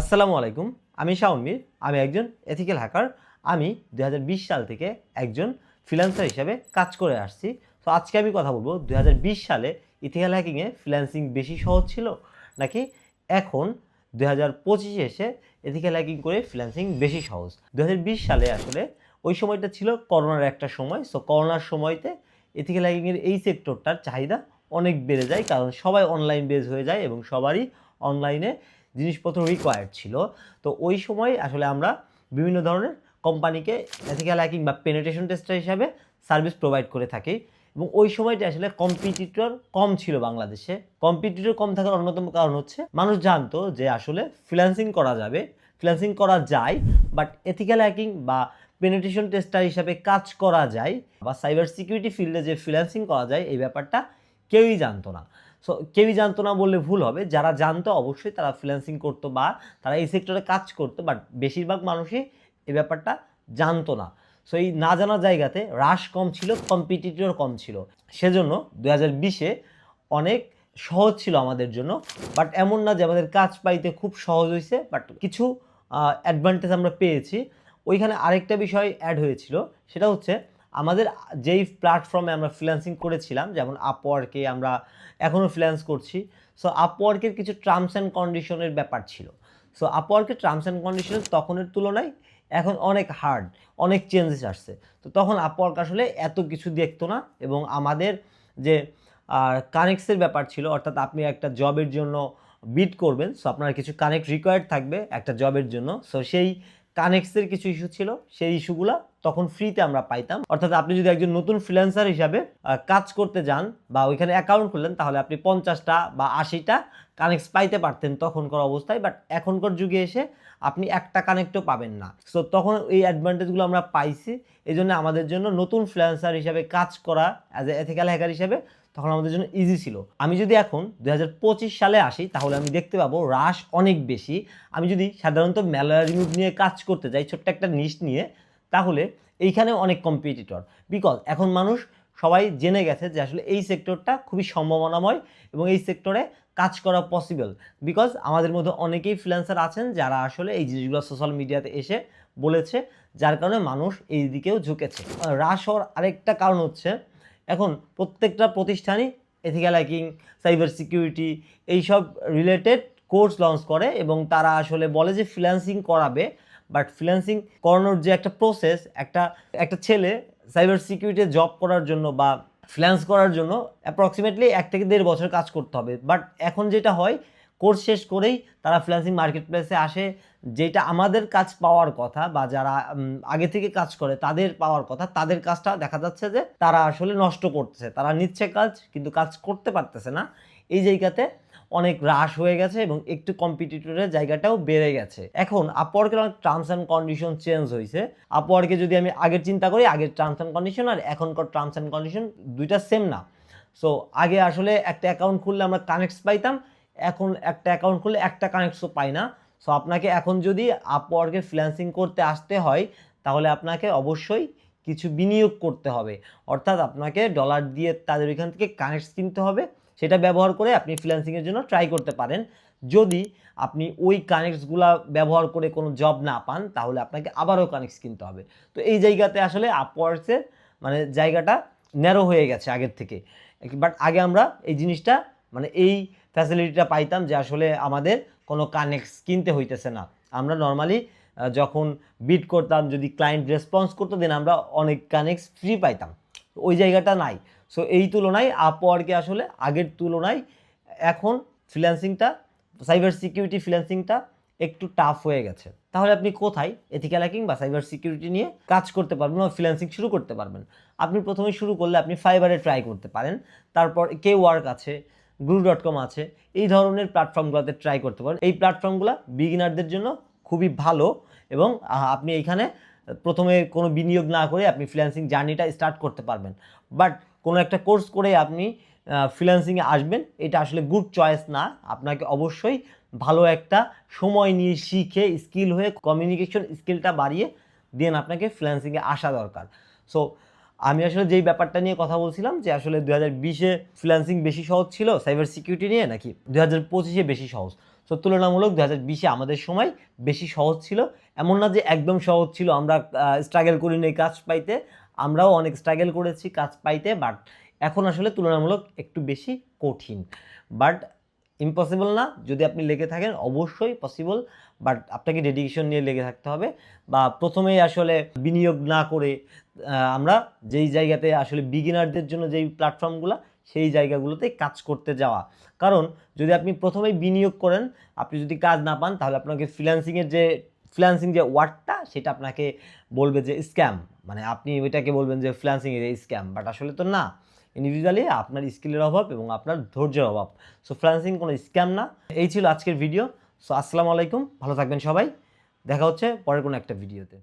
আসসালামু আলাইকুম, আমি শাওনমির আমি একজন এথিক্যাল হ্যাকার আমি দু হাজার বিশ সাল থেকে একজন ফ্রিল্যান্সার হিসাবে কাজ করে আসছি। তো আজকে আমি কথা বলব দু হাজার বিশ সালে ইথিক্যাল হ্যাকিংয়ে ফ্রিল্যান্সিং বেশি সহজ ছিল নাকি এখন দু হাজার পঁচিশে এসে এথিক্যাল হ্যাকিং করে ফ্রিল্যান্সিং বেশি সহজ? দু হাজার বিশ সালে আসলে ওই সময়টা ছিল করোনার একটা সময় সো করোনার সময়তে এথিক্যাল হ্যাকিংয়ের এই সেক্টরটার চাহিদা অনেক বেড়ে যায়, কারণ সবাই অনলাইন বেজ হয়ে যায় এবং সবারই অনলাইনে জিনিসপত্র রিকোয়ার্ড ছিল। তো ওই সময় আসলে আমরা বিভিন্ন ধরনের কোম্পানিকে এথিক্যাল হ্যাকিং বা পেনিটেশন টেস্টার হিসাবে সার্ভিস প্রোভাইড করে থাকি। এবং ওই সময়টা আসলে কম্পিটিটর কম ছিল বাংলাদেশে। কম্পিটিটর কম থাকার অন্যতম কারণ হচ্ছে, মানুষ জানতো যে আসলে ফ্রিল্যান্সিং করা যাবে ফ্রিল্যান্সিং করা যায় বাট এথিক্যাল হ্যাকিং বা পেনিটেশন টেস্টার হিসাবে কাজ করা যায়, বা সাইবার সিকিউরিটি ফিল্ডে যে ফ্রিল্যান্সিং করা যায়, এই ব্যাপারটা কেউই জানতো না। সো কেউই জানতো না বললে ভুল হবে। যারা জানতো অবশ্যই তারা ফ্রিল্যান্সিং করতো বা তারা এই সেক্টরে কাজ করতো বাট বেশিরভাগ মানুষই এই ব্যাপারটা জানতো না। সো এই না জানার জায়গাতে হ্রাস কম ছিল কম্পিটিটর কম ছিল। সেজন্য দু হাজার বিশে অনেক সহজ ছিল আমাদের জন্য বাট এমন না যে আমাদের কাজ পাইতে খুব সহজ হয়েছে বাট কিছু অ্যাডভান্টেজ আমরা পেয়েছি। ওইখানে আরেকটা বিষয় অ্যাড হয়েছিল, সেটা হচ্ছে আমাদের যেই প্ল্যাটফর্মে আমরা ফ্রিল্যান্সিং করেছিলাম, যেমন আপওয়ার্কে আমরা এখনও ফ্রিল্যান্স করছি সো আপওয়ার্কের কিছু টার্মস অ্যান্ড কন্ডিশনের ব্যাপার ছিল। সো আপওয়ার্কের টার্মস অ্যান্ড কন্ডিশনের তখনের তুলনায় এখন অনেক হার্ড অনেক চেঞ্জেস আসছে। তো তখন আপওয়ার্ক আসলে এত কিছু দেখতো না এবং আমাদের যে কানেক্টসের ব্যাপার ছিল, অর্থাৎ আপনি একটা জবের জন্য বিট করবেন সো আপনার কিছু কানেক্ট রিকোয়ার্ড থাকবে একটা জবের জন্য। সো সেই কানেক্টসের কিছু ইস্যু ছিল, সেই ইস্যুগুলো তখন ফ্রিতে আমরা পাইতাম। অর্থাৎ আপনি যদি একজন নতুন ফ্রিল্যান্সার হিসাবে কাজ করতে যান বা ওইখানে অ্যাকাউন্ট খুললেন, তাহলে আপনি পঞ্চাশটা বা আশিটা কানেক্টস পাইতে পারতেন তখনকার অবস্থায় বাট এখনকার যুগে এসে আপনি একটা কানেক্টও পাবেন না। সো তখন এই অ্যাডভান্টেজগুলো আমরা পাইছি। এই জন্য আমাদের জন্য নতুন ফ্রিল্যান্সার হিসাবে কাজ করা অ্যাজ এ এথিক্যাল হ্যাকার হিসাবে তখন আমাদের জন্য ইজি ছিল। আমি যদি এখন দু হাজার পঁচিশ সালে আসি, তাহলে আমি দেখতে পাবো হ্রাস অনেক বেশি। আমি যদি সাধারণত ম্যালেরিয়া রিমুভ নিয়ে কাজ করতে যাই ছোট্ট একটা নিশ নিয়ে, তাহলে এইখানে অনেক কম্পিটিটর বিকজ এখন মানুষ সবাই জেনে গেছে যে আসলে এই সেক্টরটা খুবই সম্ভাবনাময় এবং এই সেক্টরে কাজ করা পসিবল বিকজ আমাদের মধ্যে অনেকেই ফ্রিল্যান্সার আছেন যারা আসলে এই জিনিসগুলো সোশ্যাল মিডিয়াতে এসে বলেছে, যার কারণে মানুষ এই দিকেও ঝুঁকেছে। হ্রাস হওয়ার আরেকটা কারণ হচ্ছে এখন প্রত্যেকটা প্রতিষ্ঠানই এথিক্যাল হ্যাকিং সাইবার সিকিউরিটি এইসব রিলেটেড কোর্স লঞ্চ করে এবং তারা আসলে বলে যে ফ্রিল্যান্সিং করাবে বাট ফ্রিল্যান্সিং করানোর যে একটা প্রসেস একটা একটা ছেলে সাইবার সিকিউরিটি জব করার জন্য বা ফ্রিল্যান্স করার জন্য অ্যাপ্রক্সিমেটলি এক থেকে দেড় বছর কাজ করতে হবে। বাট এখন যেটা হয় কোর্স শেষ করেই তারা ফ্রিল্যান্সিং মার্কেট প্লেসে আসে। যেটা আমাদের কাজ পাওয়ার কথা বা যারা আগে থেকে কাজ করে তাদের পাওয়ার কথা, তাদের কাজটা দেখা যাচ্ছে যে তারা আসলে নষ্ট করতেছে। তারা নিচ্ছে কাজ কিন্তু কাজ করতে পারতেছে না। এই জায়গাতে অনেক হ্রাস হয়ে গেছে এবং একটু কম্পিটিটরের জায়গাটাও বেড়ে গেছে। এখন আপওয়ার্কের অনেক টার্মস অ্যান্ড কন্ডিশন চেঞ্জ হয়েছে আপওয়ার্কে যদি আমি আগের চিন্তা করি, আগের টার্মস অ্যান্ড কন্ডিশন আর এখনকার টার্মস অ্যান্ড কন্ডিশন দুইটা সেম না। সো আগে আসলে একটা অ্যাকাউন্ট খুললে আমরা কানেক্টস পাইতাম এখন একটা অ্যাকাউন্ট খুললে একটা কানেক্টসও পাই না। সো আপনাকে এখন যদি আপওয়ার্কে ফ্রিল্যান্সিং করতে আসতে হয়, তাহলে আপনাকে অবশ্যই কিছু বিনিয়োগ করতে হবে। অর্থাৎ আপনাকে ডলার দিয়ে তাদের ওইখান থেকে কানেক্টস কিনতে হবে। সেটা ব্যবহার করে আপনি ফ্রিল্যান্সিংয়ের জন্য ট্রাই করতে পারেন। যদি আপনি ওই কানেক্টসগুলো ব্যবহার করে কোনো জব না পান, তাহলে আপনাকে আবারও কানেক্টস কিনতে হবে। তো এই জায়গাতে আসলে আপওয়ার্সের মানে জায়গাটা ন্যারো হয়ে গেছে আগের থেকে। বাট আগে আমরা এই জিনিসটা মানে এই ফ্যাসিলিটিটা পাইতাম যে আসলে আমাদের কোনো কানেক্টস কিনতে হইতেছে না। আমরা নর্মালি যখন বিট করতাম, যদি ক্লায়েন্ট রেসপন্স করতো দেন আমরা অনেক কানেক্টস ফ্রি পাইতাম। ওই জায়গাটা নাই। সো এই তুলনায় আপওয়ার্কে আসলে আগের তুলনায় এখন ফ্রিল্যান্সিংটা সাইবার সিকিউরিটি ফ্রিল্যান্সিংটা একটু টাফ হয়ে গেছে। তাহলে আপনি কোথায়? এথিক্যাল হ্যাকিং বা সাইবার সিকিউরিটি নিয়ে কাজ করতে পারবেন বা ফ্রিল্যান্সিং শুরু করতে পারবেন। আপনি প্রথমে শুরু করলে আপনি ফাইবারে ট্রাই করতে পারেন। তারপর কে ওয়ার্ক আছে। গ্রু ডট কম আছে। এই ধরনের প্ল্যাটফর্মগুলোতে ট্রাই করতে পারেন। এই প্ল্যাটফর্মগুলো বিগিনারদের জন্য খুবই ভালো এবং আপনি এইখানে প্রথমে কোনো বিনিয়োগ না করে আপনি ফ্রিল্যান্সিং জার্নিটা স্টার্ট করতে পারবেন। বাট কোনো একটা কোর্স করে আপনি ফ্রিল্যান্সিংয়ে আসবেন, এটা আসলে গুড চয়েস না। আপনাকে অবশ্যই ভালো একটা সময় নিয়ে শিখে স্কিল হয়ে কমিউনিকেশন স্কিলটা বাড়িয়ে দেন আপনাকে ফ্রিল্যান্সিংয়ে আসা দরকার। সো আমি আসলে যেই ব্যাপারটা নিয়ে কথা বলছিলাম যে আসলে দু হাজার বিশে ফ্রিল্যান্সিং বেশি সহজ ছিল সাইবার সিকিউরিটি নিয়ে নাকি দু হাজার পঁচিশে বেশি সহজ? তো তুলনামূলক দু হাজার বিশে আমাদের সময় বেশি সহজ ছিল। এমন না যে একদম সহজ ছিল, আমরা স্ট্রাগল করি নেই কাজ পাইতে, আমরাও অনেক স্ট্রাগল করেছি কাজ পাইতে বাট এখন আসলে তুলনামূলক একটু বেশি কঠিন। বাট ইম্পসিবল না, যদি আপনি লেগে থাকেন, অবশ্যই পসিবল বাট আপনাকে ডেডিকেশন নিয়ে লেগে থাকতে হবে। বা প্রথমেই আসলে বিনিয়োগ না করে আমরা যেই জায়গাতে আসলে বিগিনারদের জন্য যেই প্ল্যাটফর্মগুলো সেই জায়গাগুলোতে কাজ করতে যাওয়া। কারণ, যদি আপনি প্রথমেই বিনিয়োগ করেন, আপনি যদি কাজ না পান, তাহলে আপনাকে ফ্রিল্যান্সিংয়ের যে ফ্রিল্যান্সিং যে ওয়ার্ডটা সেটা আপনাকে বলবে যে স্ক্যাম মানে আপনি ওইটাকে বলবেন যে ফ্রিল্যান্সিংয়ের স্ক্যাম বাট আসলে তো না। ইন্ডিভিজুয়ালি আপনার স্কিলের অভাব এবং আপনার ধৈর্যের অভাব। সো ফ্রিল্যান্সিং কোনো স্ক্যাম না। এই ছিল আজকের ভিডিও সো আসসালামু আলাইকুম। ভালো থাকবেন সবাই। দেখা হচ্ছে পরের কোনো একটা ভিডিওতে